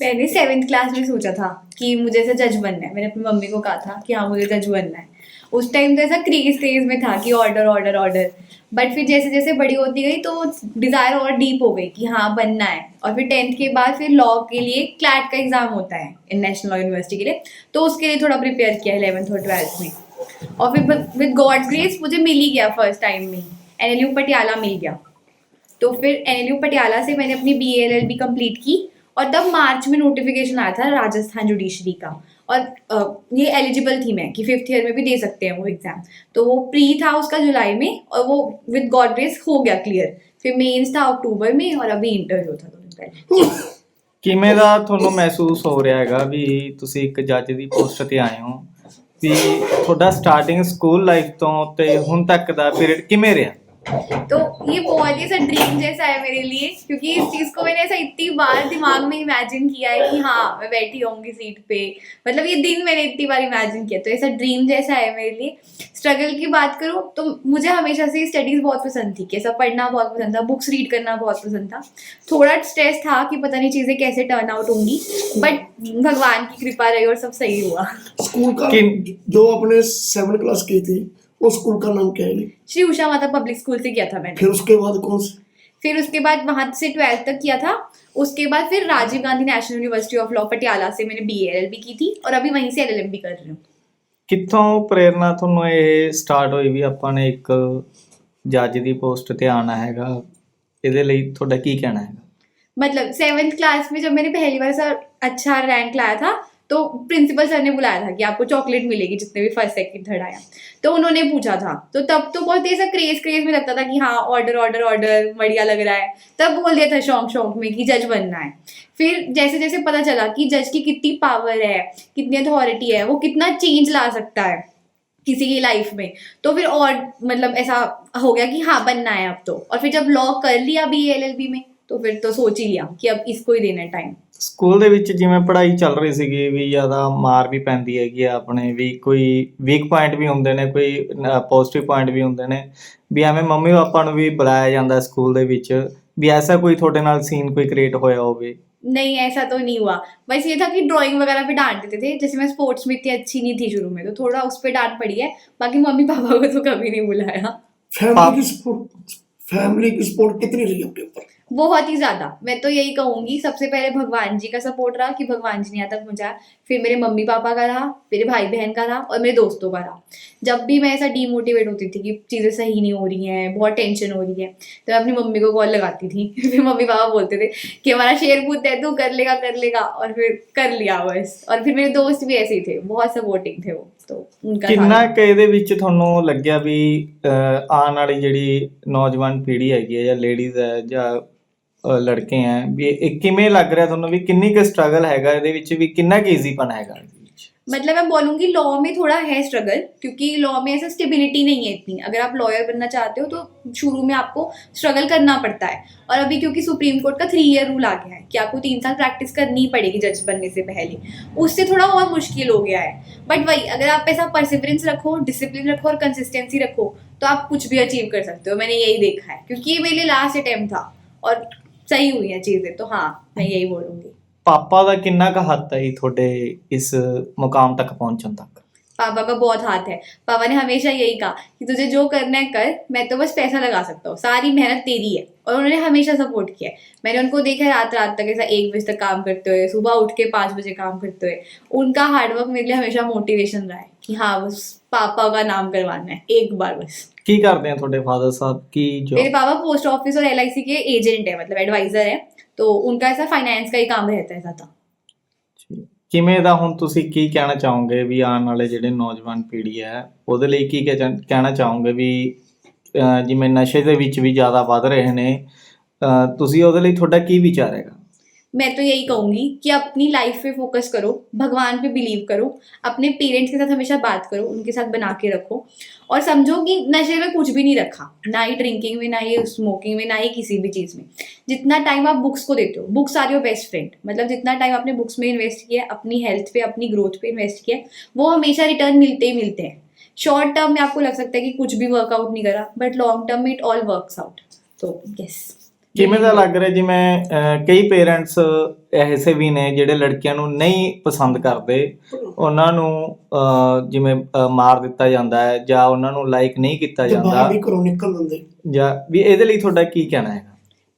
मैंने seventh class में सोचा था कि मुझे ऐसा जज बनना है। मैंने अपनी मम्मी को कहा था कि हाँ मुझे जज बनना है। उस टाइम तो ऐसा क्रेज क्रेज में था कि ऑर्डर ऑर्डर ऑर्डर बट फिर जैसे जैसे बड़ी होती गई तो डिज़ायर और डीप हो गई कि हाँ बनना है। और फिर टेंथ के बाद फिर लॉ के लिए क्लैट का एग्ज़ाम होता है नेशनल लॉ यूनिवर्सिटी के लिए। तो उसके लिए थोड़ा प्रिपेयर किया इलेवेंथ और ट्वेल्थ में। और फिर विद गॉड ग्रेस मुझे मिल ही गया फ़र्स्ट टाइम में एन पटियाला मिल गया। तो फिर एन पटियाला से मैंने अपनी B L L B complete की। और तब मार्च में नोटिफिकेशन आया था राजस्थान जुडिशरी का और अ, ये एलिजिबल थी मैं कि फिफ्थ ईयर में भी दे सकते हैं वो एग्ज़ाम तो वो प्री था उसका जुलाई में और वो विद गॉड ग्रेस हो गया क्लियर फिर मेंस था अक्टूबर में और अभी इंटरव्यू था दो दिन पहले ਕਿਵੇਂ ਦਾ ਤੁਹਾਨੂੰ ਮਹਿਸੂਸ ਹੋ ਰਿਹਾ ਹੈਗਾ ਵੀ ਤੁਸੀਂ ਇੱਕ ਜੱਜ ਦੀ ਪੋਸਟ ਤੇ ਆਏ ਹੋ ਵੀ ਤੁਹਾਡਾ ਸਟਾਰਟਿੰਗ ਸਕੂਲ ਲਾਈਫ ਤੋਂ ਤੇ ਹੁਣ ਤੱਕ ਦਾ ਪੀਰੀਅਡ ਕਿਵੇਂ ਰਿਹਾ तो ये बहुत ही ऐसा ड्रीम जैसा है मेरे लिए क्योंकि इस चीज़ को मैंने ऐसा इतनी बार दिमाग में इमेजिन किया है कि हाँ मैं बैठी होंगी सीट पे। मतलब ये दिन मैंने इतनी बार इमेजिन किया तो ऐसा ड्रीम जैसा है मेरे लिए। स्ट्रगल की बात करूँ तो मुझे हमेशा से स्टडीज़ बहुत पसंद थी कि ऐसा पढ़ना बहुत पसंद था बुक्स रीड करना बहुत पसंद था। थोड़ा स्ट्रेस था कि पता नहीं चीज़ें कैसे टर्न आउट होंगी बट भगवान की कृपा रही और सब सही हुआ। स्कूल का जो आपने सेवन क्लास की थी वो स्कूल का नाम क्या है श्री उषा माता पब्लिक स्कूल से किया था मैंने फिर उसके बाद कौन से फिर उसके बाद वहाँ से ट्वेल्थ तक किया था उसके बाद फिर Rajiv Gandhi national university of law Patiala से मैंने बी एल की थी और अभी वहीं से एल एल कर रही हूँ ਕਿੱਥੋਂ ਪ੍ਰੇਰਨਾ ਤੁਹਾਨੂੰ ਇਹ ਸਟਾਰਟ ਹੋਈ ਵੀ ਆਪਾਂ ਨੇ ਇੱਕ ਜੱਜ ਦੀ ਪੋਸਟ ਤੇ ਆਣਾ ਹੈਗਾ ਇਹਦੇ ਲਈ ਤੁਹਾਡਾ ਕੀ ਕਹਿਣਾ ਹੈਗਾ मतलब सेवेंथ क्लास में जब मैंने पहली बार सर अच्छा रैंक लाया था तो प्रिंसिपल सर ने बुलाया था कि आपको चॉकलेट मिलेगी जितने भी फ़र्स्ट, सेकंड, थर्ड आया। तो उन्होंने पूछा था। तो तब तो बहुत ही ऐसा क्रेज क्रेज में लगता था कि हाँ ऑर्डर ऑर्डर ऑर्डर बढ़िया लग रहा है। तब बोल दिया था शौक शौक में कि जज बनना है। फिर जैसे जैसे पता चला कि जज की कितनी पावर है, कितनी अथॉरिटी है, वो कितना चेंज ला सकता है किसी की लाइफ में। तो फिर और मतलब ऐसा हो गया कि हाँ बनना है अब तो। और फिर जब लॉ कर लिया बी एल एल बी में तो फिर तो सोच ही लिया कि अब इसको ही देना है टाइम ਸਕੂਲ ਦੇ ਵਿੱਚ ਜਿਵੇਂ ਪੜ੍ਹਾਈ ਚੱਲ ਰਹੀ ਸੀਗੀ ਵੀ ਜ਼ਿਆਦਾ ਮਾਰ ਵੀ ਪੈਂਦੀ ਹੈਗੀ ਆ ਆਪਣੇ ਵੀ ਕੋਈ ਵੀਕ ਪੁਆਇੰਟ ਵੀ ਹੁੰਦੇ ਨੇ ਕੋਈ ਪੋਜ਼ਿਟਿਵ ਪੁਆਇੰਟ ਵੀ ਹੁੰਦੇ ਨੇ ਵੀ ਐਵੇਂ ਮੰਮੀ ਪਾਪਾ ਨੂੰ ਵੀ ਬੁਲਾਇਆ ਜਾਂਦਾ ਸਕੂਲ ਦੇ ਵਿੱਚ ਵੀ ਐਸਾ ਕੋਈ ਤੁਹਾਡੇ ਨਾਲ ਸੀਨ ਕੋਈ ਕ੍ਰੀਏਟ ਹੋਇਆ ਹੋਵੇ नहीं ऐसा तो नहीं हुआ बस ये था कि ड्राइंग वगैरह पे डांट देते थे जैसे मैं स्पोर्ट्स में इतनी अच्छी नहीं थी शुरू में तो थोड़ा उस पर डांट पड़ी है बाकी मम्मी पापा को तो कभी नहीं बुलाया फैमिली की सपोर्ट फैमिली की सपोर्ट कितनी रही आपके ऊपर बहुत ही ज़्यादा। मैं तो यही कहूँगी, सबसे पहले भगवान जी का सपोर्ट रहा कि भगवान जी ने यहाँ तक पहुँचाया फिर मेरे मम्मी पापा का रहा, मेरे भाई बहन का रहा और मेरे दोस्तों का रहा। जब भी मैं ऐसा डीमोटिवेट होती थी कि चीज़ें सही नहीं हो रही हैं, बहुत टेंशन हो रही है तो मैं अपनी मम्मी को कॉल लगाती थी। फिर मम्मी पापा बोलते थे कि हमारा शेर पूत है तू कर लेगा कर लेगा। और फिर कर लिया बस। और फिर मेरे दोस्त भी ऐसे ही थे, बहुत सपोर्टिंग थे वो। तो उनका ਕਿੰਨਾ साथ- ਕੁ ਇਹਦੇ ਵਿੱਚ ਤੁਹਾਨੂੰ ਲੱਗਿਆ ਵੀ ਅਹ, ਆਉਣ ਵਾਲੀ ਜਿਹੜੀ ਨੌਜਵਾਨ ਪੀੜ੍ਹੀ ਹੈਗੀ ਹੈ ਜਾਂ ਲੇਡੀਜ਼ ਹੈ ਜਾਂ ਅਹ, ਲੜਕੇ ਹੈ ਵੀ ਇਹ ਕਿਵੇਂ ਲੱਗ ਰਿਹਾ ਤੁਹਾਨੂੰ ਵੀ ਕਿੰਨੀ ਕੁ ਸਟਰਗਲ ਹੈਗਾ ਇਹਦੇ ਵਿੱਚ ਵੀ ਕਿੰਨਾ ਕੁ ਈਜ਼ੀਪਨ ਹੈਗਾ ਇਹਦੇ ਵਿੱਚ मतलब मैं बोलूँगी लॉ में थोड़ा है स्ट्रगल क्योंकि लॉ में ऐसा स्टेबिलिटी नहीं है इतनी। अगर आप लॉयर बनना चाहते हो तो शुरू में आपको स्ट्रगल करना पड़ता है। और अभी क्योंकि सुप्रीम कोर्ट का थ्री ईयर रूल आ गया है कि आपको तीन साल प्रैक्टिस करनी पड़ेगी जज बनने से पहले। उससे थोड़ा और मुश्किल हो गया है। बट वही, अगर आप ऐसा परसिवरेंस रखो डिसिप्लिन रखो और कंसिस्टेंसी रखो तो आप कुछ भी अचीव कर सकते हो। मैंने यही देखा है, क्योंकि ये मेरे लिए लास्ट अटेम्प्ट था और सही हुई है चीज़ें तो हाँ मैं यही बोलूँगी। ਪਾਪਾ ਦਾ ਕਿੰਨਾ ਕੁ ਹੱਥ ਹੈ ਜੀ ਤੁਹਾਡੇ ਇਸ ਮੁਕਾਮ ਤੱਕ ਪਹੁੰਚਣ ਤੱਕ पापा का बहुत हाथ है पापा ने हमेशा यही कहा कि तुझे जो करना है कर मैं तो बस पैसा लगा सकता हूँ सारी मेहनत तेरी है और उन्होंने हमेशा सपोर्ट किया है मैंने उनको देखा है रात रात तक ऐसा एक बजे तक काम करते हुए सुबह उठ के पाँच बजे काम करते हुए उनका हार्डवर्क मेरे लिए हमेशा मोटिवेशन रहा है कि हाँ बस पापा का नाम करवाना है एक बार बस ਕੀ ਕਰਦੇ ਆ ਤੁਹਾਡੇ ਫਾਦਰ ਸਾਹਿਬ ਕੀ मेरे ਜੋ पापा पोस्ट ऑफिस और एल के एजेंट है मतलब एडवाइजर है तो उनका ऐसा फाइनेंस का ही काम रहता है ज़्यादा ਕਿਵੇਂ ਦਾ ਹੁਣ ਤੁਸੀਂ ਕੀ ਕਹਿਣਾ ਚਾਹੋਗੇ ਵੀ ਆਉਣ ਵਾਲੇ ਜਿਹੜੇ ਨੌਜਵਾਨ ਪੀੜ੍ਹੀ ਹੈ ਉਹਦੇ ਲਈ ਕੀ ਕਹਿ- ਕਹਿਣਾ ਚਾਹੋਗੇ ਵੀ ਅਹ, ਜਿਵੇਂ ਨਸ਼ੇ ਦੇ ਵਿੱਚ ਵੀ ਜ਼ਿਆਦਾ ਵੱਧ ਰਹੇ ਨੇ ਅਹ, ਤੁਸੀਂ ਉਹਦੇ ਲਈ ਤੁਹਾਡਾ ਕੀ ਵਿਚਾਰ ਹੈਗਾ मैं तो यही कहूँगी कि अपनी लाइफ पे फोकस करो, भगवान पे बिलीव करो, अपने पेरेंट्स के साथ हमेशा बात करो, उनके साथ बना के रखो और समझो कि नशे में कुछ भी नहीं रखा, ना ही ड्रिंकिंग में, ना ही स्मोकिंग में, ना ही किसी भी चीज़ में। जितना टाइम आप बुक्स को देते हो books are your best friend मतलब जितना टाइम आपने बुक्स में इन्वेस्ट किया, अपनी हेल्थ पे, अपनी ग्रोथ पे इन्वेस्ट किया, वो हमेशा रिटर्न मिलते ही मिलते हैं। शॉर्ट टर्म में आपको लग सकता है कि कुछ भी वर्कआउट नहीं करा बट लॉन्ग टर्म में इट ऑल वर्क आउट तो यस ਕਿਵੇਂ ਦਾ ਲੱਗ ਰਿਹਾ ਜਿਵੇਂ ਅਹ, ਕਈ ਪੇਰੈਂਟਸ ਐਸੇ ਵੀ ਨੇ ਜਿਹੜੇ ਲੜਕੀਆਂ ਨੂੰ ਨਹੀਂ ਪਸੰਦ ਕਰਦੇ ਉਹਨਾਂ ਨੂੰ ਅਹ, ਜਿਵੇਂ ਅਹ, ਮਾਰ ਦਿੱਤਾ ਜਾਂਦਾ ਹੈ ਜਾਂ ਉਹਨਾਂ ਨੂੰ ਲਾਈਕ ਨਹੀਂ ਕੀਤਾ ਜਦ ਜਾਂਦਾ ਬਾਹਰ ਵੀ ਘਰੋਂ ਨਿਕਲ ਲੈਂਦੇ ਜਾਂ ਵੀ ਇਹਦੇ ਲਈ ਤੁਹਾਡਾ ਕੀ ਕਹਿਣਾ ਹੈ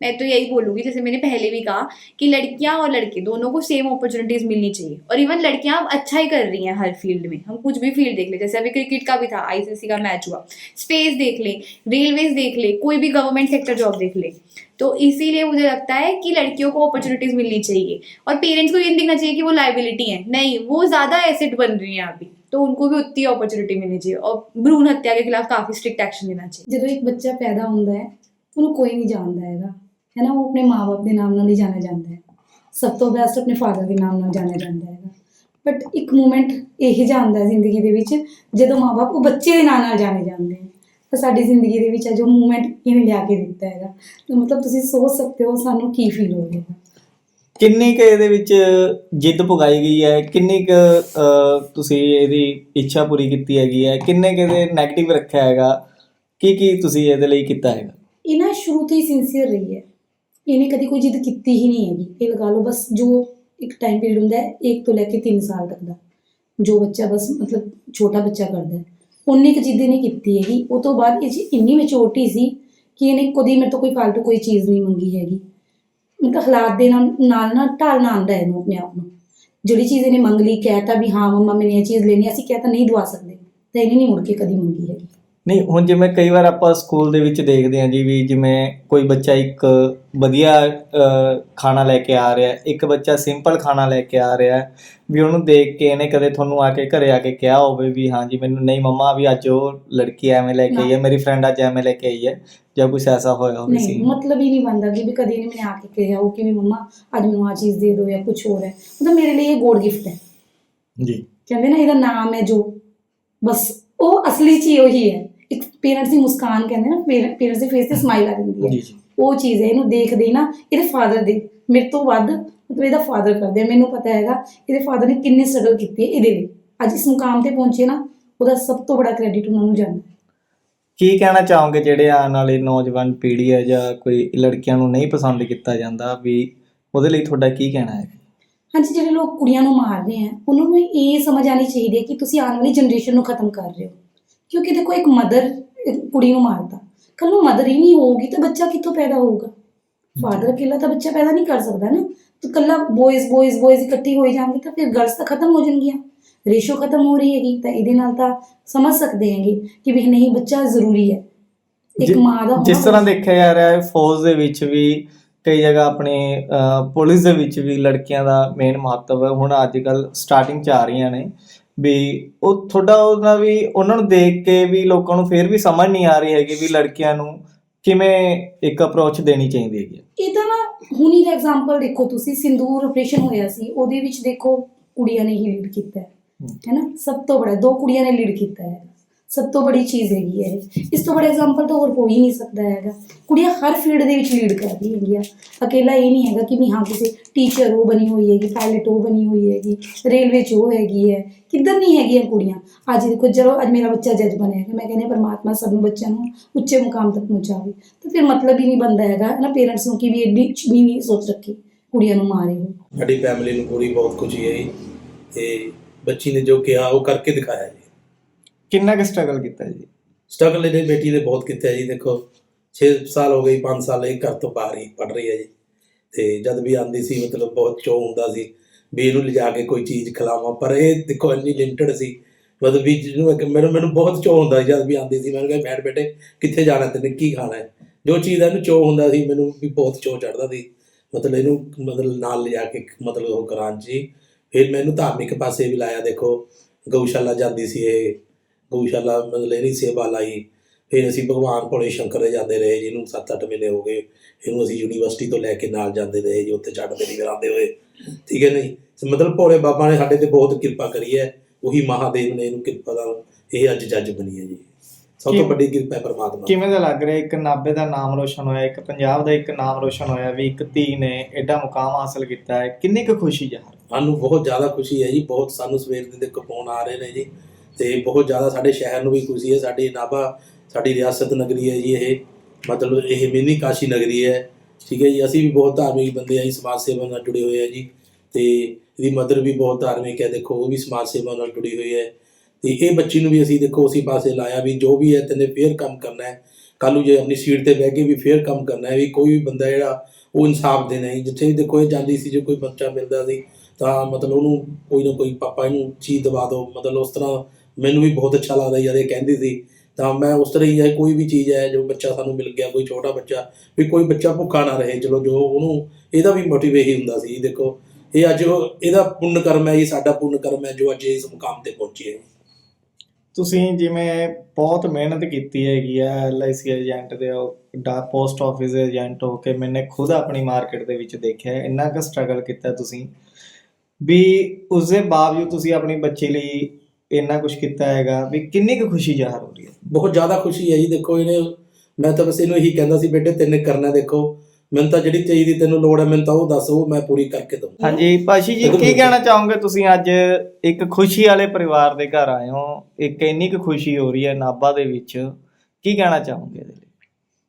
मैं तो यही बोलूंगी जैसे मैंने पहले भी कहा कि लड़कियां और लड़के दोनों को सेम अपॉर्चुनिटीज मिलनी चाहिए और इवन लड़कियां अब अच्छा ही कर रही हैं हर फील्ड में हम कुछ भी फील्ड देख ले जैसे अभी क्रिकेट का भी था आईसीसी का मैच हुआ स्पेस देख ले रेलवेज देख ले कोई भी गवर्नमेंट सेक्टर जॉब देख ले तो इसीलिए मुझे लगता है कि लड़कियों को अपॉर्चुनिटीज मिलनी चाहिए और पेरेंट्स को ये नहीं दिखना चाहिए कि वो लाइबिलिटी है नहीं वो ज्यादा एसेट बन रही हैं अभी तो उनको भी उतनी अपॉर्चुनिटी मिलनी चाहिए और भ्रूण हत्या के खिलाफ काफी स्ट्रिक्ट एक्शन लेना चाहिए ਜਦੋਂ ਇੱਕ ਬੱਚਾ ਪੈਦਾ ਹੁੰਦਾ ਹੈ ਉਹਨੂੰ ਕੋਈ ਨਹੀਂ ਜਾਣਦਾ ਹੈਗਾ ਹੈ ਨਾ ਉਹ ਆਪਣੇ ਮਾਪੇ ਦੇ ਨਾਮ ਨਾਲ ਹੀ ਜਾਣਿਆ ਜਾਂਦਾ ਹੈ ਸਭ ਤੋਂ ਬੈਸਟ ਆਪਣੇ ਫਾਦਰ ਦੇ ਨਾਮ ਨਾਲ ਜਾਣਿਆ ਜਾਂਦਾ ਹੈਗਾ ਬਟ ਇੱਕ ਮੂਮੈਂਟ ਇਹ ਜਾਂਦਾ ਹੈ ਜ਼ਿੰਦਗੀ ਦੇ ਵਿੱਚ ਜਦੋਂ ਮਾਪੇ ਉਹ ਬੱਚੇ ਦੇ ਨਾਂ ਨਾਲ ਜਾਣੇ ਜਾਂਦੇ ਹਨ ਤਾਂ ਸਾਡੀ ਜ਼ਿੰਦਗੀ ਦੇ ਵਿੱਚ ਅੱਜ ਉਹ ਮੂਮੈਂਟ ਇਹਨੇ ਲਿਆ ਕੇ ਦਿੱਤਾ ਹੈਗਾ। ਤਾਂ ਮਤਲਬ ਤੁਸੀਂ ਸੋਚ ਸਕਦੇ ਹੋ ਸਾਨੂੰ ਕੀ ਫੀਲ ਹੋ ਰਿਹਾ। ਕਿੰਨੀ ਕੁ ਇਹਦੇ ਵਿੱਚ ਜਿੱਦ ਪੁਗਾਈ ਗਈ ਹੈ? ਕਿੰਨੀ ਕੁ ਤੁਸੀਂ ਇਹਦੀ ਇੱਛਾ ਪੂਰੀ ਕੀਤੀ ਹੈਗੀ ਹੈ? ਕਿੰਨੇ ਕੁ ਇਹਦੇ 네ਗੇਟਿਵ ਰੱਖਿਆ ਹੈਗਾ? ਕੀ ਕੀ ਤੁਸੀਂ ਇਹਦੇ ਲਈ ਕੀਤਾ ਹੈਗਾ? ਇਹ ਨਾ ਸ਼ੁਰੂ ਤੋਂ ਹੀ ਸਿੰਸੀਅਰ ਰਹੀ ਹੈ। ਇਹਨੇ ਕਦੀ ਕੋਈ ਜਿੱਦ ਕੀਤੀ ਹੀ ਨਹੀਂ ਹੈਗੀ। ਇਹ ਲਗਾ ਲਓ ਬਸ ਜੋ ਇੱਕ ਟਾਈਮ ਪੀਰੀਅਡ ਹੁੰਦਾ ਹੈ 1 ਤੋਂ ਲੈ ਕੇ 3 ਸਾਲ ਤੱਕ ਦਾ। ਜੋ ਬੱਚਾ ਬਸ ਮਤਲਬ ਛੋਟਾ ਬੱਚਾ ਕਰਦਾ ਹੈ। ਉਨੀ ਕੁ ਜਿੱਦ ਇਹਨੇ ਕੀਤੀ ਹੈਗੀ। ਉਹ ਤੋਂ ਬਾਅਦ ਇਹ 'ਚ ਇੰਨੀ ਮੈਚੋਰਟੀ ਸੀ ਕਿ ਇਹਨੇ ਕਦੀ ਮੇਰੇ ਤੋਂ ਕੋਈ ਫਾਲਤੂ ਕੋਈ ਚੀਜ਼ ਨਹੀਂ ਮੰਗੀ ਹੈਗੀ। ਮਤਲਬ ਹਾਲਾਤ ਦੇ ਨਾਲ ਨਾਲ ਨਾ ਢਾਲਣਾ ਆਉਂਦਾ ਹੈ ਇਹਨੂੰ ਆਪਣੇ ਆਪ ਨੂੰ। ਜਿਹੜੀ ਚੀਜ਼ ਇਹਨੇ ਮੰਗ ਲਈ ਕਹਿਤਾ ਵੀ ਹਾਂ ਮੰਮਾ ਮੈਨੇ ਇਹ ਚੀਜ਼ ਲੈਣੀ ਹੈ, ਅਸੀਂ ਕਹਿਤਾ ਨਹੀਂ ਦਵਾ ਸਕਦੇ। ਤਾਂ ਇਹਨੇ ਨਹੀਂ ਮੁੜ ਕੇ ਕਦੀ ਮੰਗੀ ਹੈਗੀ। ਨਹੀਂ ਹੁਣ ਜਿਵੇਂ ਕਈ ਵਾਰ ਆਪਾਂ ਸਕੂਲ ਦੇ ਵਿੱਚ ਦੇਖਦੇ ਹਾਂ ਜੀ ਵੀ ਜਿਵੇਂ ਕੋਈ ਬੱਚਾ ਇੱਕ ਵਧੀਆ ਖਾਣਾ ਲੈ ਕੇ ਆ ਰਿਹਾ ਇੱਕ ਬੱਚਾ ਸਿੰਪਲ ਖਾਣਾ ਲੈ ਕੇ ਆ ਰਿਹਾ ਵੀ ਉਹਨੂੰ ਦੇਖ ਕੇ ਇਹਨੇ ਕਦੇ ਤੁਹਾਨੂੰ ਆ ਕੇ ਘਰੇ ਆ ਕੇ ਕਿਹਾ ਹੋਵੇ ਵੀ ਹਾਂ ਜੀ ਮੈਨੂੰ ਨਹੀਂ ਮੰਮਾ ਵੀ ਅੱਜ ਉਹ ਲੜਕੀ ਐਵੇਂ ਲੈ ਕੇ ਆਈ ਹੈ ਮੇਰੀ ਫਰੈਂਡ ਅੱਜ ਐਵੇਂ ਲੈ ਕੇ ਆਈ ਹੈ ਜਾਂ ਕੁਝ ਐਸਾ ਹੋਇਆ ਹੋਵੇ ਨਹੀਂ ਸੀ ਮਤਲਬ ਹੀ ਨਹੀਂ ਬਣਦਾ ਕਿ ਵੀ ਕਦੇ ਇਹਨੇ ਮੈਨੂੰ ਆ ਕੇ ਕਿਹਾ ਉਹ ਕਿ ਵੀ ਮੰਮਾ ਅੱਜ ਮੈਨੂੰ ਆ ਚੀਜ਼ ਦੇ ਦਿਓ ਜਾਂ ਕੁਝ ਹੋਰ ਹੈ। ਮਤਲਬ ਮੇਰੇ ਲਈ ਇਹ ਗੋਡ ਗਿਫਟ ਹੈ। ਜੀ। ਕਹਿੰਦੇ ਨਾ ਇਹਦਾ ਨਾਮ ਹੈ ਜੋ। ਬਸ ਉਹ ਅਸਲੀ ਚੀਜ਼ ਉਹੀ ਹੈ। ਇੱਕ ਪੇਰੈਂਟਸ ਦੀ ਮੁਸਕਾਨ ਕਹਿੰਦੇ ਨਾ ਪੇਰੈਂਟਸ ਦੇ ਫੇਸ ਤੇ ਸਮਾਈਲ ਆ ਜਾਂਦੀ ਹੈ। ਜੀ ਜੀ। ਉਹ ਚੀਜ਼ ਹੈ ਇਹਨੂੰ ਦੇਖਦੇ ਨਾ ਇਹਦੇ ਫਾਦਰ ਦੇ ਮੇਰੇ ਤੋਂ ਵੱਧ ਮਤਲਬ ਇਹਦਾ ਫਾਦਰ ਕਰਦੇ ਮੈਨੂੰ ਪਤਾ ਹੈਗਾ ਇਹਦੇ ਫਾਦਰ ਨੇ ਕਿੰਨੀ ਸਟਰਗਲ ਕੀਤੀ ਹੈ ਇਹਦੇ ਲਈ। ਅੱਜ ਇਸ ਮੁਕਾਮ ਤੇ ਪਹੁੰਚੇ ਨਾ ਉਹਦਾ ਸਭ ਤੋਂ ਬੜਾ ਕ੍ਰੈਡਿਟ ਉਹਨਾਂ ਨੂੰ ਜਾਂਦਾ। ਕੀ ਕਹਿਣਾ ਚਾਹੋਗੇ ਜਿਹੜੇ ਆਉਣ ਵਾਲੀ ਨੌਜਵਾਨ ਪੀੜ੍ਹੀ ਹੈ ਜਾਂ ਕੋਈ ਲੜਕੀਆਂ ਨੂੰ ਨਹੀਂ ਪਸੰਦ ਕੀਤਾ ਜਾਂਦਾ ਵੀ ਉਹਦੇ ਲਈ ਤੁਹਾਡਾ ਕੀ ਕਹਿਣਾ ਹੈ? ਹਾਂਜੀ ਜਿਹੜੇ ਲੋਕ ਕੁੜੀਆਂ ਨੂੰ ਮਾਰ ਰਹੇ ਆ ਉਹਨਾਂ ਨੂੰ ਇਹ ਸਮਝ ਆਣੀ ਚਾਹੀਦੀ ਹੈ ਕਿ ਤੁਸੀਂ ਆਉਣ ਵਾਲੀ ਜਨਰੇਸ਼ਨ ਨੂੰ ਖਤਮ ਕਰ ਰਹੇ ਹੋ। ਕਿਉਂਕਿ ਦੇਖੋ ਇੱਕ ਮਦਰ ਕੁੜੀ ਨੂੰ ਮਾਰਦਾ। ਕੱਲ ਨੂੰ ਮਦਰ ਹੀ ਨਹੀਂ ਹੋਊਗੀ ਤਾਂ ਬੱਚਾ ਕਿੱਥੋਂ ਪੈਦਾ ਹੋਊਗਾ? ਫਾਦਰ ਇਕੱਲਾ ਤਾਂ ਬੱਚਾ ਪੈਦਾ ਨਹੀਂ ਕਰ ਸਕਦਾ ਨਾ। ਤਾਂ ਕੱਲਾ ਬॉयਜ਼ ਬॉयਜ਼ ਬॉयਜ਼ ਇਕੱਠੀ ਹੋਈ ਜਾਣਗੇ ਤਾਂ ਫਿਰ ਗਰਲਸ ਤਾਂ ਖਤਮ ਹੋ ਜਾਣਗੀਆਂ। ਰੇਸ਼ੋ ਖਤਮ ਹੋ ਰਹੀ ਹੈਗੀ ਤਾਂ ਇਹਦੇ ਨਾਲ ਤਾਂ ਸਮਝ ਸਕਦੇ ਹੈਗੇ ਕਿ ਵੀ ਨਹੀਂ ਬੱਚਾ ਜ਼ਰੂਰੀ ਹੈ। ਇੱਕ ਮਾਂ ਦਾ ਜਿਸ ਤਰ੍ਹਾਂ ਦੇਖਿਆ ਜਾ ਰਿਹਾ ਹੈ ਫੌਜ ਦੇ ਵਿੱਚ ਵੀ ਕਈ ਜਗ੍ਹਾ ਆਪਣੇ ਪੁਲਿਸ ਦੇ ਵਿੱਚ ਵੀ ਲੜਕੀਆਂ ਦਾ ਮੇਨ ਮਹੱਤਵ ਹੁਣ ਅੱਜ ਕੱਲ ਸਟਾਰਟਿੰਗ ਚ ਆ ਰਹੀਆਂ ਨੇ। ਵੀ ਉਹ ਤੁਹਾਡਾ ਉਹਦਾ ਵੀ ਉਹਨਾਂ ਨੂੰ ਦੇਖ ਕੇ ਵੀ ਲੋਕਾਂ ਨੂੰ ਫਿਰ ਵੀ ਸਮਝ ਨਹੀਂ ਆ ਰਹੀ ਹੈਗੀ ਵੀ ਲੜਕੀਆਂ ਨੂੰ ਕਿਵੇਂ ਇੱਕ ਅਪਰੋਚ ਦੇਣੀ ਚਾਹੀਦੀ ਹੈਗੀ। ਇਹ ਤਾਂ ਨਾ ਹੁਣੀ ਦਾ ਐਗਜ਼ਾਮਪਲ ਦੇਖੋ ਤੁਸੀਂ ਸਿੰਦੂਰ ਆਪਰੇਸ਼ਨ ਹੋਇਆ ਸੀ ਉਹਦੇ ਵਿੱਚ ਦੇਖੋ ਕੁੜੀਆਂ ਨੇ ਹੀ ਲੀਡ ਕੀਤਾ ਹੈ ਹੈ। ਨਾ? ਸਭ ਤੋਂ ਬੜਾ ਦੋ ਕੁੜੀਆਂ ਨੇ ਲੀਡ ਕੀਤਾ ਹੈ। ਸਭ ਤੋਂ ਬੜੀ ਚੀਜ਼ ਹੈਗੀ ਹੈ ਇਹ। ਇਸ ਤੋਂ ਬੜਾ ਐਗਜ਼ਾਮਪਲ ਤਾਂ ਹੋਰ ਹੋ ਹੀ ਨਹੀਂ ਸਕਦਾ ਹੈਗਾ। ਕੁੜੀਆਂ ਹਰ ਫੀਲਡ ਦੇ ਵਿੱਚ ਲੀਡ ਕਰ ਰਹੀ ਹੈਗੀਆਂ। ਅਕੇਲਾ ਇਹ ਨਹੀਂ ਹੈਗਾ ਕਿ ਵੀ ਹਾਂ ਕਿਸੇ ਟੀਚਰ ਉਹ ਬਣੀ ਹੋਈ ਹੈਗੀ ਪਾਇਲਟ ਉਹ ਬਣੀ ਹੋਈ ਹੈਗੀ ਰੇਲਵੇ 'ਚ ਉਹ ਹੈਗੀ ਹੈ। ਕਿੱਧਰ ਨਹੀਂ ਹੈਗੀਆਂ ਕੁੜੀਆਂ। ਅੱਜ ਦੇਖੋ ਚਲੋ ਅੱਜ ਮੇਰਾ ਬੱਚਾ ਜੱਜ ਬਣਿਆ ਹੈ ਮੈਂ ਕਹਿੰਦੀ ਹਾਂ ਪਰਮਾਤਮਾ ਸਭ ਨੂੰ ਬੱਚਿਆਂ ਨੂੰ ਉੱਚੇ ਮੁਕਾਮ ਤੱਕ ਪਹੁੰਚਾਵੇ। ਤਾਂ ਫਿਰ ਮਤਲਬ ਹੀ ਨਹੀਂ ਬਣਦਾ ਹੈਗਾ ਨਾ ਪੇਰੈਂਟਸ ਨੂੰ ਕਿ ਵੀ ਐਡੀ ਚੀਨੀ ਨਹੀਂ ਸੋਚ ਰੱਖੀ ਕੁੜੀਆਂ ਨੂੰ ਮਾਰੇ ਹੋ ਸਾਡੀ ਫੈਮਿਲੀ ਨੂੰ ਪੂਰੀ ਬਹੁਤ ਖੁਸ਼ੀ ਹੈ ਜੀ। ਤੇ ਬੱਚੀ ਨੇ ਜੋ ਕਿਹਾ, ਉਹ ਕਰਕੇ ਦਿਖਾਇਆ ਜੀ। ਕਿੰਨਾ ਕੁ ਸਟਰਗਲ ਕੀਤਾ ਜੀ? ਸਟਰਗਲ ਇਹਨੇ ਬੇਟੀ ਨੇ ਬਹੁਤ ਕੀਤਾ ਜੀ, ਦੇਖੋ 6 ਸਾਲ ਹੋ ਗਈ 5 ਸਾਲ ਇਹ ਘਰ ਤੋਂ ਬਾਹਰ ਹੀ ਪੜ ਰਹੀ ਹੈ ਜੀ। ਤੇ ਜਦ ਵੀ ਆਂਦੀ ਸੀ, ਮਤਲਬ ਬਹੁਤ ਚੋ ਹੁੰਦਾ ਸੀ ਵੀ ਇਹਨੂੰ ਲਿਜਾ ਕੇ ਕੋਈ ਚੀਜ਼ ਖਿਲਾਵਾਂ, ਪਰ ਇਹ ਦੇਖੋ ਇੰਨੀ ਲਿਮਟਿਡ ਸੀ। ਮਤਲਬ ਵੀ ਜਿਹਨੂੰ ਮੈਨੂੰ ਮੈਨੂੰ ਬਹੁਤ ਚੋ ਹੁੰਦਾ ਸੀ, ਜਦ ਵੀ ਆਂਦੀ ਸੀ, ਮੈਨੂੰ ਕਹਿੰਦਾ ਬੈਠ ਬੇਟੇ, ਕਿੱਥੇ ਜਾਣਾ, ਤੈਨੂੰ ਕੀ ਖਾਣਾ ਹੈ? ਜੋ ਚੀਜ਼ ਦਾ ਇਹਨੂੰ ਚੋ ਹੁੰਦਾ ਸੀ, ਮੈਨੂੰ ਵੀ ਬਹੁਤ ਚੋ ਚੜਦਾ ਸੀ। ਮਤਲਬ ਇਹਨੂੰ, ਮਤਲਬ ਨਾਲ ਲਿਜਾ ਕੇ ਮਤਲਬ ਉਹ ਕਰਾਂ ਜੀ। ਫਿਰ ਮੈਨੂੰ ਧਾਰਮਿਕ ਪਾਸੇ ਵੀ ਲਾਇਆ, ਦੇਖੋ, ਗਊਸ਼ਾਲਾ ਜਾਂਦੀ ਸੀ ਇਹ। ਗਊਸ਼ਾਲਾ ਮਤਲਬ ਇਹਦੀ ਸੇਵਾ ਲਾਈ। ਫਿਰ ਅਸੀਂ ਭਗਵਾਨ ਭੋਲੇ ਸ਼ੰਕਰ ਦੇ ਜਾਂਦੇ ਰਹੇ ਜਿਹਨੂੰ 7-8 ਮਹੀਨੇ ਹੋ ਗਏ ਇਹਨੂੰ ਅਸੀਂ ਯੂਨੀਵਰਸਿਟੀ ਤੋਂ ਲੈ ਕੇ ਨਾਲ ਜਾਂਦੇ ਰਹੇ ਜੀ ਉੱਥੇ ਛੱਡਦੇ ਨਹੀਂ ਕਰਾਉਂਦੇ ਹੋਏ। ਠੀਕ ਹੈ ਨਹੀਂ? ਮਤਲਬ ਭੋਲੇ ਬਾਬਾ ਨੇ ਸਾਡੇ ਤੇ ਬਹੁਤ ਕਿਰਪਾ ਕਰੀ ਹੈ। ਉਹੀ ਮਹਾਦੇਵ ਨੇ ਇਹਨੂੰ ਕਿਰਪਾ ਦਾ ਇਹ ਅੱਜ ਜੱਜ ਬਣੀ ਹੈ ਜੀ। ਸਭ ਤੋਂ ਵੱਡੀ ਕਿਰਪਾ ਹੈ ਪਰਮਾਤਮਾ ਦੀ। ਕਿਵੇਂ ਦਾ ਲੱਗ ਰਿਹਾ? ਇੱਕ ਨਾਭੇ ਦਾ ਨਾਮ ਰੋਸ਼ਨ ਹੋਇਆ ਇੱਕ ਪੰਜਾਬ ਦਾ ਇੱਕ ਨਾਮ ਰੋਸ਼ਨ ਹੋਇਆ ਵੀ ਇੱਕ ਧੀ ਨੇ ਐਡਾ ਮੁਕਾਮ ਹਾਸਲ ਕੀਤਾ ਹੈ। ਕਿੰਨੀ ਕੁ ਖੁਸ਼ੀ ਯਾਰ ਸਾਨੂੰ ਬਹੁਤ ਜ਼ਿਆਦਾ ਖੁਸ਼ੀ ਹੈ ਜੀ। ਬਹੁਤ ਸਾਨੂੰ ਸਵੇਰ ਦੇ ਦੇਖੋ ਫੋਨ ਆ ਰਹੇ ਨੇ ਜੀ। ਤੇ ਬਹੁਤ ਜ਼ਿਆਦਾ ਸਾਡੇ ਸ਼ਹਿਰ ਨੂੰ ਵੀ ਖੁਸ਼ੀ ਹੈ, ਸਾਡੀ ਨਾਭਾ, ਸਾਡੀ ਰਿਆਸਤ ਨਗਰੀ ਹੈ ਜੀ ਇਹ। ਮਤਲਬ ਇਹ ਮਿੰਨੀ ਕਾਸ਼ੀ ਨਗਰੀ ਹੈ, ਠੀਕ ਹੈ ਜੀ। ਅਸੀਂ ਵੀ ਬਹੁਤ ਧਾਰਮਿਕ ਬੰਦੇ ਆ ਜੀ, ਸਮਾਜ ਸੇਵਾ ਨਾਲ ਜੁੜੇ ਹੋਏ ਆ ਜੀ। ਤੇ ਇਹਦੀ ਮਦਰ ਵੀ ਬਹੁਤ ਧਾਰਮਿਕ ਹੈ, ਦੇਖੋ, ਉਹ ਵੀ ਸਮਾਜ ਸੇਵਾ ਨਾਲ ਜੁੜੀ ਹੋਈ ਹੈ। ਤੇ ਇਹ ਬੱਚੀ ਨੂੰ ਵੀ ਅਸੀਂ ਦੇਖੋ ਉਸੇ ਪਾਸੇ ਲਾਇਆ ਵੀ ਜੋ ਵੀ ਹੈ, ਤੈਨੇ ਫੇਰ ਕੰਮ ਕਰਨਾ ਹੈ। ਕੱਲ ਨੂੰ ਜੇ ਆਪਣੀ ਸੀਟ ਤੇ ਬਹਿ ਕੇ ਵੀ ਫੇਰ ਕੰਮ ਕਰਨਾ ਹੈ, ਵੀ ਕੋਈ ਵੀ ਬੰਦਾ ਜਿਹੜਾ, ਉਹ ਇਨਸਾਫ ਦੇਣਾ ਹੈ। ਜਿੱਥੇ ਵੀ ਦੇਖੋ, ਇਹ ਜਾਂਦੀ ਸੀ, ਜੇ ਕੋਈ ਬੱਚਾ ਮਿਲਦਾ ਸੀ, ਤਾਂ ਮਤਲਬ ਉਹਨੂੰ ਕੋਈ ਨਾ ਕੋਈ ਪਾਪਾ ਇਹਨੂੰ ਚੀਜ਼ ਦਵਾ ਦਿਓ। ਮਤਲਬ ਉਸ ਤਰ੍ਹਾਂ ਮੈਨੂੰ ਵੀ ਬਹੁਤ ਅੱਛਾ ਲੱਗਦਾ ਜਦ ਇਹ ਕਹਿੰਦੀ ਸੀ। ਤਾਂ ਮੈਂ ਉਸ ਤਰ੍ਹਾਂ ਹੀ ਹੈ, ਕੋਈ ਵੀ ਚੀਜ਼ ਹੈ, ਜੋ ਬੱਚਾ ਸਾਨੂੰ ਮਿਲ ਗਿਆ, ਕੋਈ ਛੋਟਾ ਬੱਚਾ, ਵੀ ਕੋਈ ਬੱਚਾ ਭੁੱਖਾ ਨਾ ਰਹੇ, ਚਲੋ ਜੋ ਉਹਨੂੰ ਇਹਦਾ ਵੀ ਮੋਟਿਵ ਇਹੀ ਹੁੰਦਾ ਸੀ ਦੇਖੋ, ਇਹ ਅੱਜ ਇਹਦਾ ਪੁੰਨ ਕਰਮ ਹੈ, ਇਹ ਸਾਡਾ ਪੁੰਨ ਕਰਮ ਹੈ, ਜੋ ਅੱਜ ਇਸ ਮੁਕਾਮ ਤੇ ਪਹੁੰਚੇ ਹੈ। ਤੁਸੀਂ ਜਿਵੇਂ ਬਹੁਤ ਮਿਹਨਤ ਕੀਤੀ ਹੈਗੀ ਆ ਐਲਆਈਸੀ ਏਜੰਟ ਦੇ ਡਾ, ਪੋਸਟ ਆਫਿਸ ਏਜੰਟ ਹੋ ਕੇ ਮੈਨੇ ਖੁਦ ਆਪਣੀ ਮਾਰਕੀਟ ਦੇ ਵਿੱਚ ਦੇਖਿਆ, ਇੰਨਾ ਕੁ ਸਟਰਗਲ ਕੀਤਾ ਤੁਸੀਂ, ਵੀ ਉਸ ਦੇ ਬਾਵਜੂਦ ਤੁਸੀਂ ਆਪਣੀ ਬੱਚੀ ਲਈ ਇੰਨਾ ਕੁਝ ਕੀਤਾ ਹੈਗਾ ਵੀ ਕਿੰਨੀ ਕੁ ਖੁਸ਼ੀ ਜ਼ਾਹਰ ਹੋ ਰਹੀ ਹੈ। ਬਹੁਤ ਜ਼ਿਆਦਾ ਖੁਸ਼ੀ ਹੈ ਜੀ। ਦੇਖੋ ਇਹਨੇ ਮੈਂ ਤਾਂ ਬਸ ਇਹਨੂੰ ਇਹੀ ਕਹਿੰਦਾ ਸੀ ਬੇਟੇ ਤੈਨੇ ਕਰਨਾ ਦੇਖੋ। ਮੈਨੂੰ ਤਾਂ ਜਿਹੜੀ ਚਾਹੀਦੀ ਤੈਨੂੰ ਲੋੜ ਹੈ ਮੈਨੂੰ ਤਾਂ ਉਹ ਦੱਸ ਉਹ ਮੈਂ ਪੂਰੀ ਕਰਕੇ ਦਊਂ ਹਾਂਜੀ ਪਾਸ਼ੀ ਜੀ ਕੀ ਕਹਿਣਾ ਚਾਹੋਗੇ ਤੁਸੀਂ ਅੱਜ ਇੱਕ ਖੁਸ਼ੀ ਵਾਲੇ ਪਰਿਵਾਰ ਦੇ ਘਰ ਆਏ ਹੋ ਇੱਕ ਇੰਨੀ ਕੁ ਖੁਸ਼ੀ ਹੋ ਰਹੀ ਹੈ ਨਾਭਾ ਦੇ ਵਿੱਚ ਕੀ ਕਹਿਣਾ ਚਾਹੋਗੇ ਇਹਦੇ ਲਈ?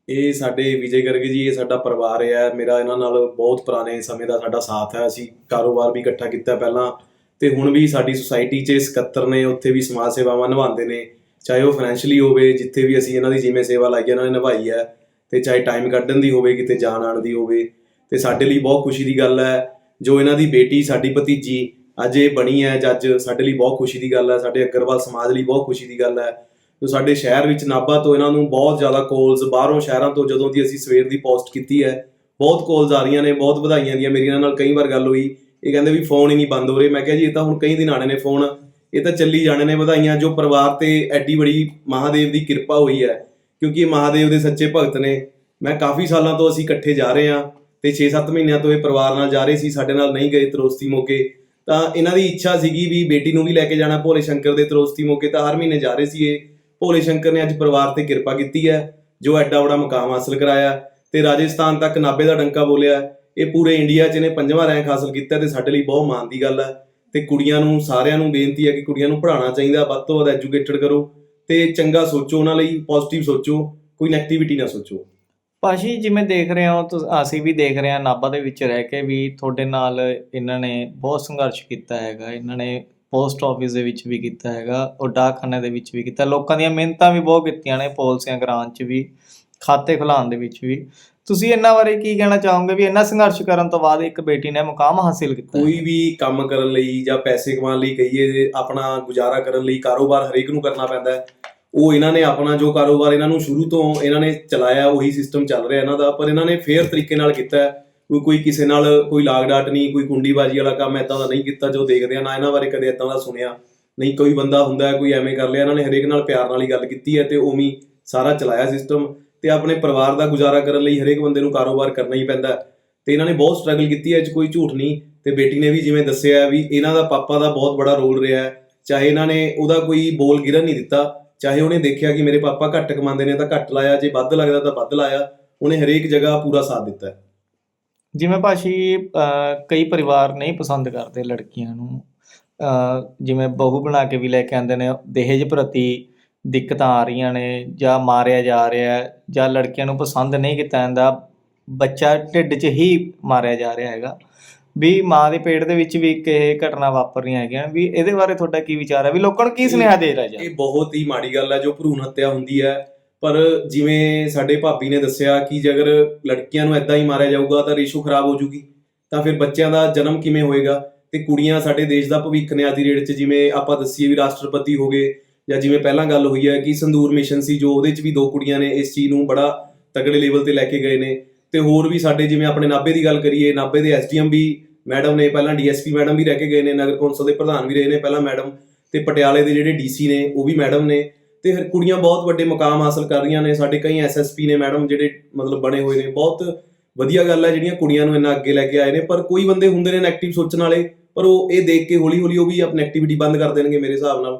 ਇਹ ਸਾਡੇ ਵਿਜੇ ਗਰਗ ਜੀ ਇਹ ਸਾਡਾ ਪਰਿਵਾਰ ਹੈ। ਮੇਰਾ ਇਹਨਾਂ ਨਾਲ ਬਹੁਤ ਪੁਰਾਣੇ ਸਮੇਂ ਦਾ ਸਾਡਾ ਸਾਥ ਹੈ। ਅਸੀਂ ਕਾਰੋਬਾਰ ਵੀ ਇਕੱਠਾ ਕੀਤਾ ਪਹਿਲਾਂ। ਤੇ ਹੁਣ ਵੀ ਸਾਡੀ ਸੁਸਾਇਟੀ 'ਚ ਸਕੱਤਰ ਨੇ, ਉੱਥੇ ਵੀ ਸਮਾਜ ਸੇਵਾਵਾਂ ਨਿਭਾਉਂਦੇ ਨੇ। ਚਾਹੇ ਉਹ ਫਾਈਨੈਂਸ਼ਲੀ ਹੋਵੇ, ਜਿੱਥੇ ਵੀ ਅਸੀਂ ਇਹਨਾਂ ਦੀ ਜਿਵੇਂ ਸੇਵਾ ਲਾਈ ਹੈ ਇਹਨਾਂ ਨੇ ਨਿਭਾਈ ਹੈ। ਤੇ ਚਾਹੇ ਟਾਈਮ ਕੱਢਣ ਦੀ ਹੋਵੇ, ਕਿਤੇ ਜਾਣ ਆਣ ਦੀ ਹੋਵੇ। ਤੇ ਸਾਡੇ ਲਈ ਬਹੁਤ ਖੁਸ਼ੀ ਦੀ ਗੱਲ ਹੈ, ਜੋ ਇਹਨਾਂ ਦੀ ਬੇਟੀ, ਸਾਡੀ ਭਤੀਜੀ ਅੱਜ ਇਹ ਬਣੀ ਹੈ ਜੱਜ ਸਾਡੇ ਲਈ ਬਹੁਤ ਖੁਸ਼ੀ ਦੀ ਗੱਲ ਹੈ। ਸਾਡੇ ਅਗਰਵਾਲ ਸਮਾਜ ਲਈ ਬਹੁਤ ਖੁਸ਼ੀ ਦੀ ਗੱਲ ਹੈ। ਜੋ ਸਾਡੇ ਸ਼ਹਿਰ ਵਿੱਚ ਨਾਭਾ ਤੋਂ ਇਹਨਾਂ ਨੂੰ ਬਹੁਤ ਜ਼ਿਆਦਾ ਕਾਲਸ ਬਾਹਰੋਂ ਸ਼ਹਿਰਾਂ ਤੋਂ ਜਦੋਂ ਦੀ ਅਸੀਂ ਸਵੇਰ ਦੀ ਪੋਸਟ ਕੀਤੀ ਹੈ, ਬਹੁਤ ਕਾਲਸ ਆ ਰਹੀਆਂ ਨੇ, ਬਹੁਤ ਵਧਾਈਆਂ ਦੀਆਂ। ਮੇਰੀ ਇਹਨਾਂ ਨਾਲ ਕਈ ਵਾਰ ਗੱਲ ਹੋਈ ਇਹ ਕਹਿੰਦੇ ਵੀ ਫੋਨ ਹੀ ਨਹੀਂ ਬੰਦ ਹੋ ਰਹੇ। ਮੈਂ ਕਿਹਾ ਜੀ, ਇਹ ਤਾਂ ਹੁਣ ਕਈ ਦਿਨ ਆਣੇ ਨੇ ਫੋਨ ਇਹ ਤਾਂ ਚੱਲੀ ਜਾਣੇ ਨੇ ਵਧਾਈਆਂ, ਜੋ ਪਰਿਵਾਰ ਤੇ ਐਡੀ ਬੜੀ ਮਹਾਦੇਵ ਦੀ ਕਿਰਪਾ ਹੋਈ ਹੈ, ਕਿਉਂਕਿ ਇਹ ਮਹਾਦੇਵ ਦੇ ਸੱਚੇ ਭਗਤ ਨੇ। ਮੈਂ ਕਾਫੀ ਸਾਲਾਂ ਤੋਂ ਅਸੀਂ ਇਕੱਠੇ ਜਾ ਰਹੇ ਹਾਂ ਤੇ 6-7 ਮਹੀਨਿਆਂ ਤੋਂ ਇਹ ਪਰਿਵਾਰ ਨਾਲ ਜਾ ਰਹੇ ਸੀ, ਸਾਡੇ ਨਾਲ ਨਹੀਂ ਗਏ ਤਰੋਸਤੀ ਮੌਕੇ। ਤਾਂ ਇਹਨਾਂ ਦੀ ਇੱਛਾ ਸੀਗੀ ਵੀ ਬੇਟੀ ਨੂੰ ਵੀ ਲੈ ਕੇ ਜਾਣਾ, ਭੋਲੇ ਸ਼ੰਕਰ ਦੇ ਤਰੋਸਤੀ ਮੌਕੇ ਤਾਂ ਹਰ ਮਹੀਨੇ ਜਾ ਰਹੇ ਸੀ ਇਹ। ਭੋਲੇ ਸ਼ੰਕਰ ਨੇ ਅੱਜ ਪਰਿਵਾਰ ਤੇ ਕਿਰਪਾ ਕੀਤੀ ਹੈ, ਜੋ ਐਡਾ ਬੜਾ ਮੁਕਾਮ ਹਾਸਲ ਕਰਾਇਆ ਤੇ ਰਾਜਸਥਾਨ ਤੱਕ ਨਾਬੇ ਦਾ ਡੰਕਾ ਬੋਲਿਆ। ਇਹ ਪੂਰੇ ਇੰਡੀਆ 'ਚ ਇਹਨੇ ਪੰਜਵਾਂ ਰੈਂਕ ਹਾਸਲ ਕੀਤਾ ਤੇ ਸਾਡੇ ਲਈ ਬਹੁਤ ਮਾਣ ਦੀ ਗੱਲ ਹੈ ਤੇ ਕੁੜੀਆਂ ਨੂੰ, ਸਾਰਿਆਂ ਨੂੰ ਬੇਨਤੀ ਹੈ ਕਿ ਕੁੜੀਆਂ ਨੂੰ ਪੜ੍ਹਾਉਣਾ ਚਾਹੀਦਾ, ਵੱਧ ਤੋਂ ਵੱਧ ਐਜੂਕੇਟਡ ਕਰੋ ਤੇ ਚੰਗਾ ਸੋਚੋ ਉਹਨਾਂ ਲਈ ਪੋਜ਼ਿਟਿਵ ਸੋਚੋ, ਕੋਈ ਨੈਗੇਟਿਵਿਟੀ ਨਾ ਸੋਚੋ। ਪਾਸ਼ੀ ਜਿਵੇਂ ਦੇਖ ਰਹੇ ਹੋ, ਤੁਸੀਂ, ਅਸੀਂ ਵੀ ਦੇਖ ਰਹੇ ਹਾਂ ਨਾਭਾ ਦੇ ਵਿੱਚ ਰਹਿ ਕੇ ਵੀ ਤੁਹਾਡੇ ਨਾਲ ਇਹਨਾਂ ਨੇ ਬਹੁਤ ਸੰਘਰਸ਼ ਕੀਤਾ ਹੈਗਾ, ਇਹਨਾਂ ਨੇ ਪੋਸਟ ਆਫਿਸ ਦੇ ਵਿੱਚ ਵੀ ਕੀਤਾ ਹੈਗਾ ਔਰ ਡਾਕਖਾਨੇ ਦੇ ਵਿੱਚ ਵੀ ਕੀਤਾ। ਲੋਕਾਂ ਦੀਆਂ ਮਿਹਨਤਾਂ ਵੀ ਬਹੁਤ ਕੀਤੀਆਂ ਨੇ, ਪਾਲਿਸੀਆਂ ਕਰਾਉਣ 'ਚ ਵੀ। ਖਾਤੇ ਖੁਲਾਉਣ ਦੇ ਵਿੱਚ ਵੀ। ਤੁਸੀਂ ਇਹਨਾਂ ਬਾਰੇ ਕੀ ਕਹਿਣਾ ਚਾਹੋਗੇ ਵੀ ਇੰਨਾ ਸੰਘਰਸ਼ ਕਰਨ ਤੋਂ ਬਾਅਦ ਇੱਕ ਬੇਟੀ ਨੇ ਮੁਕਾਮ ਹਾਸਿਲ ਕੀਤਾ ਕੋਈ ਵੀ ਕੰਮ ਕਰਨ ਲਈ ਜਾਂ ਪੈਸੇ ਕਮਾਉਣ ਲਈ ਕਹੀਏ, ਆਪਣਾ ਗੁਜ਼ਾਰਾ ਕਰਨ ਲਈ ਕਾਰੋਬਾਰ ਹਰੇਕ ਨੂੰ ਕਰਨਾ ਪੈਂਦਾ ਹੈ। ਉਹ ਇਹਨਾਂ ਨੇ ਆਪਣਾ ਜੋ ਕਾਰੋਬਾਰ ਇਹਨਾਂ ਨੂੰ ਸ਼ੁਰੂ ਤੋਂ ਇਹਨਾਂ ਨੇ ਚਲਾਇਆ, ਉਹੀ ਸਿਸਟਮ ਚੱਲ ਰਿਹਾ ਇਹਨਾਂ ਦਾ, ਪਰ ਇਹਨਾਂ ਨੇ ਫੇਅਰ ਤਰੀਕੇ ਨਾਲ ਕੀਤਾ ਕੋਈ ਕੋਈ ਕਿਸੇ ਨਾਲ ਕੋਈ ਲਾਗ ਡਾਟ ਨਹੀਂ, ਕੋਈ ਕੁੰਡੀਬਾਜੀ ਵਾਲਾ ਕੰਮ ਐਦਾਂ ਦਾ ਨਹੀਂ ਕੀਤਾ ਜੋ ਦੇਖਦੇ ਆ, ਨਾ ਇਹਨਾਂ ਬਾਰੇ ਕਦੇ ਐਦਾਂ ਦਾ ਸੁਣਿਆ। ਨਹੀਂ ਕੋਈ ਬੰਦਾ ਹੁੰਦਾ, ਕੋਈ ਐਵੇਂ ਕਰ ਲਿਆ, ਇਹਨਾਂ ਨੇ ਹਰੇਕ ਨਾਲ ਪਿਆਰ ਨਾਲ ਹੀ ਗੱਲ ਕੀਤੀ ਹੈ ਤੇ ਉਵੇਂ ਸਾਰਾ ਚਲਾਇਆ ਸਿਸਟਮ ਤੇ ਆਪਣੇ ਪਰਿਵਾਰ ਦਾ ਗੁਜ਼ਾਰਾ ਕਰਨ ਲਈ ਹਰੇਕ ਬੰਦੇ ਨੂੰ ਕਾਰੋਬਾਰ ਕਰਨਾ ਹੀ ਪੈਂਦਾ ਹੈ। ਤੇ ਇਹਨਾਂ ਨੇ ਬਹੁਤ ਸਟਰਗਲ ਕੀਤੀ ਹੈ, ਇਹ 'ਚ ਕੋਈ ਝੂਠ ਨਹੀਂ। ਤੇ ਬੇਟੀ ਨੇ ਵੀ ਜਿਵੇਂ ਦੱਸਿਆ ਵੀ ਇਹਨਾਂ ਦਾ ਪਾਪਾ ਦਾ ਬਹੁਤ ਬੜਾ ਰੋਲ ਰਿਹਾ ਹੈ। ਚਾਹੇ ਇਹਨਾਂ ਨੇ ਉਹਦਾ ਕੋਈ ਬੋਲ ਗਿਰਨ ਨਹੀਂ ਦਿੱਤਾ, ਚਾਹੇ ਉਹਨੇ ਦੇਖਿਆ ਕਿ ਮੇਰੇ ਪਾਪਾ ਘੱਟ ਕਮਾਉਂਦੇ ਨੇ ਤਾਂ ਘੱਟ ਲਾਇਆ, ਜੇ ਵੱਧ ਲੱਗਦਾ ਤਾਂ ਵੱਧ ਲਾਇਆ, ਉਹਨੇ ਹਰੇਕ ਜਗ੍ਹਾ ਪੂਰਾ ਸਾਥ ਦਿੱਤਾ ਜਿਵੇਂ ਭਾਸ਼ੀ ਕਈ ਪਰਿਵਾਰ ਨਹੀਂ ਪਸੰਦ ਕਰਦੇ ਲੜਕੀਆਂ ਨੂੰ। ਜਿਵੇਂ ਬਹੂ ਬਣਾ ਕੇ ਵੀ ਲੈ ਕੇ ਆਉਂਦੇ ਨੇ, ਦਹੇਜ ਪ੍ਰਤੀ ਦਿੱਕਤਾਂ ਆ ਰਹੀਆਂ ਨੇ ਜਾਂ ਮਾਰਿਆ ਜਾ ਰਿਹਾ ਹੈ ਜਾਂ ਲੜਕੀਆਂ ਨੂੰ ਪਸੰਦ ਨਹੀਂ ਕੀਤਾ ਜਾਂਦਾ ਬੱਚਾ ਢਿੱਡ 'ਚ ਹੀ ਮਾਰਿਆ ਜਾ ਰਿਹਾ ਹੈਗਾ। ਵੀ ਮਾਂ ਦੇ ਪੇਟ ਦੇ ਵਿੱਚ ਵੀ ਇੱਕ ਇਹ ਘਟਨਾ ਵਾਪਰ ਰਹੀਆਂ ਹੈਗੀਆਂ ਵੀ ਇਹਦੇ ਬਾਰੇ ਤੁਹਾਡਾ ਕੀ ਵਿਚਾਰ ਹੈ? ਵੀ ਲੋਕਾਂ ਨੂੰ ਕੀ ਸੁਨੇਹਾ ਦੇ ਰਿਹਾ ਜੀ ਇਹ ਬਹੁਤ ਹੀ ਮਾੜੀ ਗੱਲ ਹੈ ਜੋ ਭਰੂਣ ਹੱਤਿਆ ਹੁੰਦੀ ਹੈ। ਪਰ ਜਿਵੇਂ ਸਾਡੇ ਭਾਬੀ ਨੇ ਦੱਸਿਆ ਕਿ ਜੇਕਰ ਲੜਕੀਆਂ ਨੂੰ ਐਦਾਂ ਹੀ ਮਾਰਿਆ ਜਾਊਗਾ ਤਾਂ ਰੇਸ਼ੋ ਖਰਾਬ ਹੋ ਜੂਗੀ ਤਾਂ ਫਿਰ ਬੱਚਿਆਂ ਦਾ ਜਨਮ ਕਿਵੇਂ ਹੋਏਗਾ? ਤੇ ਕੁੜੀਆਂ ਸਾਡੇ ਦੇਸ਼ ਦਾ ਭਵਿੱਖ ਨੇ ਅੱਜ ਦੀ ਡੇਟ 'ਚ ਜਿਵੇਂ ਆਪਾਂ ਦੱਸੀਏ ਵੀ ਰਾਸ਼ਟਰਪਤੀ ਹੋ ਗਏ ਜਾਂ ਜਿਵੇਂ ਪਹਿਲਾਂ ਗੱਲ ਹੋਈ ਹੈ ਕਿ ਸੰਦੂਰ ਮਿਸ਼ਨ ਸੀ, ਜੋ ਉਹਦੇ 'ਚ ਵੀ ਦੋ ਕੁੜੀਆਂ ਨੇ, ਇਸ ਚੀਜ਼ ਨੂੰ ਬੜਾ ਤਗੜੇ ਲੈਵਲ ਤੇ ਲੈ ਕੇ ਗਏ ਨੇ। ਤੇ ਹੋਰ ਵੀ ਸਾਡੇ ਜਿਵੇਂ ਆਪਣੇ ਨਾਭੇ ਦੀ ਗੱਲ ਕਰੀਏ, ਨਾਭੇ ਦੇ ਐਸਡੀਐਮ ਵੀ ਮੈਡਮ ਨੇ, ਪਹਿਲਾਂ ਡੀਐਸਪੀ ਮੈਡਮ ਵੀ ਰਹਿ ਕੇ ਗਏ ਨੇ, ਨਗਰ ਕੌਂਸਲ ਦੇ ਪ੍ਰਧਾਨ ਵੀ ਰਹੇ ਨੇ ਪਹਿਲਾਂ ਮੈਡਮ। ਤੇ ਪਟਿਆਲੇ ਦੇ ਜਿਹੜੇ ਡੀਸੀ ਨੇ, ਉਹ ਵੀ ਮੈਡਮ ਨੇ। ਤੇ ਫਿਰ ਕੁੜੀਆਂ ਬਹੁਤ ਵੱਡੇ ਮੁਕਾਮ ਹਾਸਲ ਕਰ ਰਹੀਆਂ ਨੇ। ਸਾਡੇ ਕਈ ਐਸਐਸਪੀ ਨੇ ਮੈਡਮ ਜਿਹੜੇ ਮਤਲਬ ਬਣੇ ਹੋਏ ਨੇ। ਬਹੁਤ ਵਧੀਆ ਗੱਲ ਹੈ, ਜਿਹੜੀਆਂ ਕੁੜੀਆਂ ਨੂੰ ਇੰਨਾ ਅੱਗੇ ਲੈ ਕੇ ਆਏ ਨੇ। ਪਰ ਕੋਈ ਬੰਦੇ ਹੁੰਦੇ ਨੇ ਨੈਗੇਟਿਵ ਸੋਚਣ ਵਾਲੇ, ਪਰ ਉਹ ਇਹ ਦੇਖ ਕੇ ਹੌਲੀ ਹੌਲੀ ਉਹ ਵੀ ਆਪਣੀ ਐਕਟੀਵਿਟੀ ਬੰਦ ਕਰ ਦੇਣਗੇ ਮੇਰੇ ਹਿਸਾਬ ਨਾਲ।